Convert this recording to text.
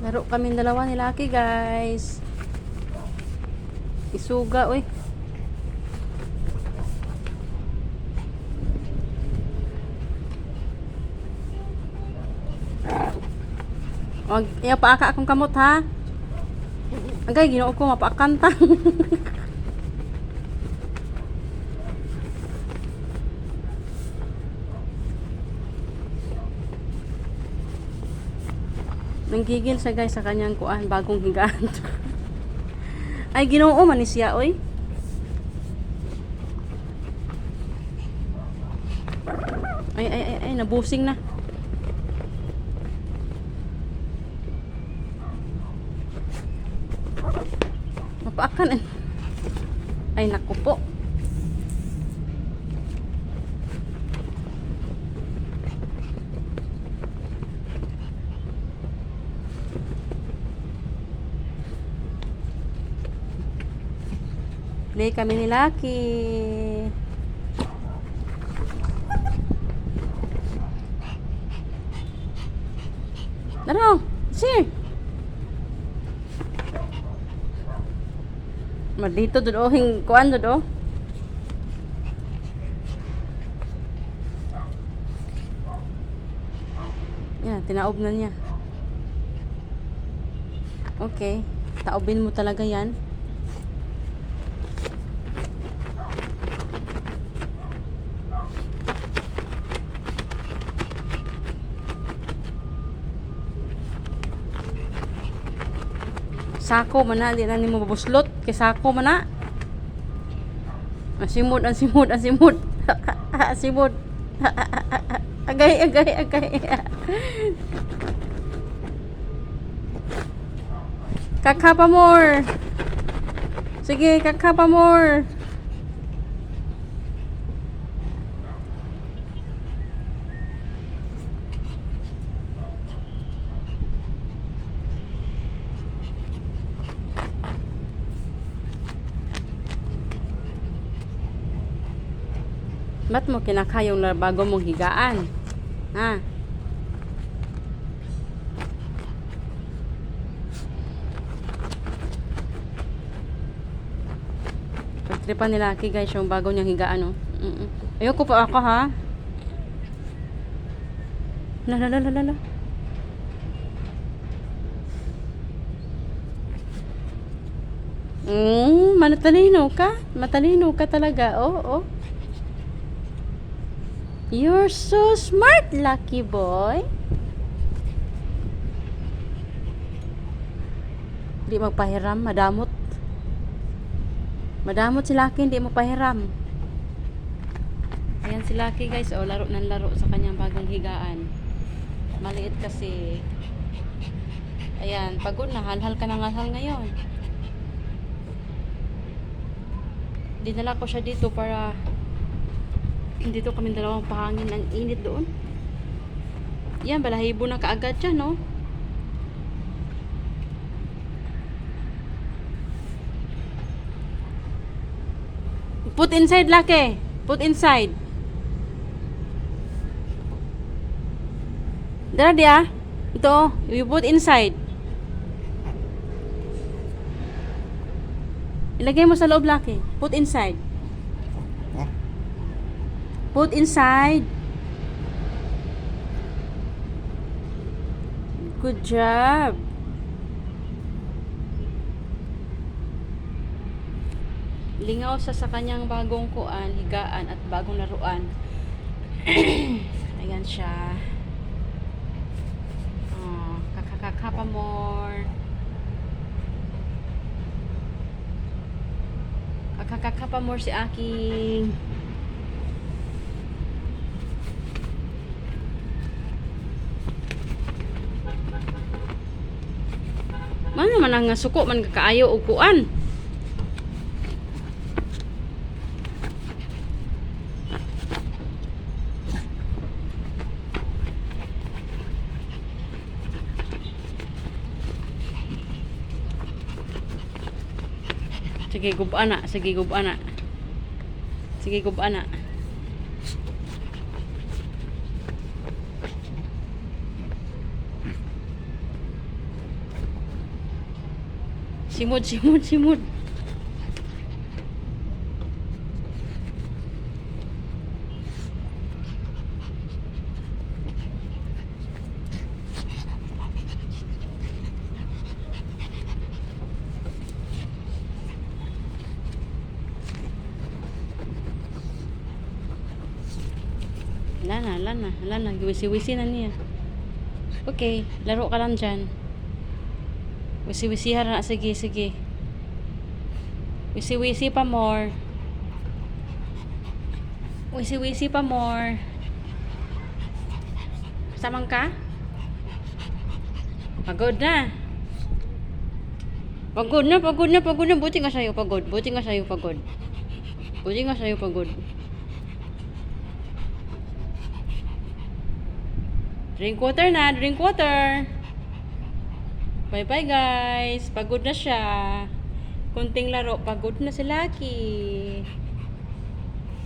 Laro kami dalawa ni Lucky, guys. Isuga, uy. Og, iya paaka akong kamot, ha? Agay, ginoo ko, mapaakanta. Nanggigil siya guys sa kanyang kuan bagong higaan. Ay ginoo man siya oy. Ay ay ay, ay nabusing na. Mapaakan eh. Ay naku po. Play kami ni Lucky. Daro, sir. Madito dud oh hing kuan dud oh. Yan, tinaob na niya. Okay. Taobin mo talaga yan. Sako man na, di na ni mo mabuslot. Kay sako man na. Ang simod, ang simod, ang simod. simod. agay, agay, agay. kakapa more. Sige, kakapa more. Ba't mo kinakayong na bago mong higaan? Ha? Pagtripan nila Aki guys yung bago niyang higaan oh. Mm. Ayoko pa ako ha. La la la la la. Mm, matalino ka? Matalino ka talaga. Oh, oh. You're so smart, lucky boy. Hindi magpahiram, madamot. Madamot si Lucky, hindi mo pahiram. Ayan si Lucky guys, oh, laro ng laro sa kanyang bagong higaan. Maliit kasi. Ayan, pagod na, halhal ka ng halhal ngayon. Dinala ko siya dito para dito kami dalawang pahangin ang init doon. Yan, balahibo na kaagad siya, no? Put inside, Laki. Put inside. Dara dia. Ito, you put inside. Ilagay mo sa loob, Laki. Put inside. Put inside. Good job. Lingaw sa sa kanyang bagong kuan, higaan at bagong laruan. Ayan siya. Oh, kakakakapa more. Kakakakapa more si aking Mana man ang suko man kakaayo og kuan. Sige gub ana, sige gub ana. Sige gub Simod, simod, simod. Wala na, wala na, wala na. Wisi-wisi na niya. Okay, laro ka lang dyan. Wisi-wisihan na. Sige, sige. Wisi-wisi pa more. Wisi-wisi pa more. Samang ka? Pagod na. Pagod na, pagod na, pagod na. Buti nga sa'yo, pagod. Buti nga sa'yo, pagod. Buti nga sa'yo, pagod. Drink water na, drink water. Bye-bye guys. Pagod na siya. Kunting laro, pagod na si Lucky.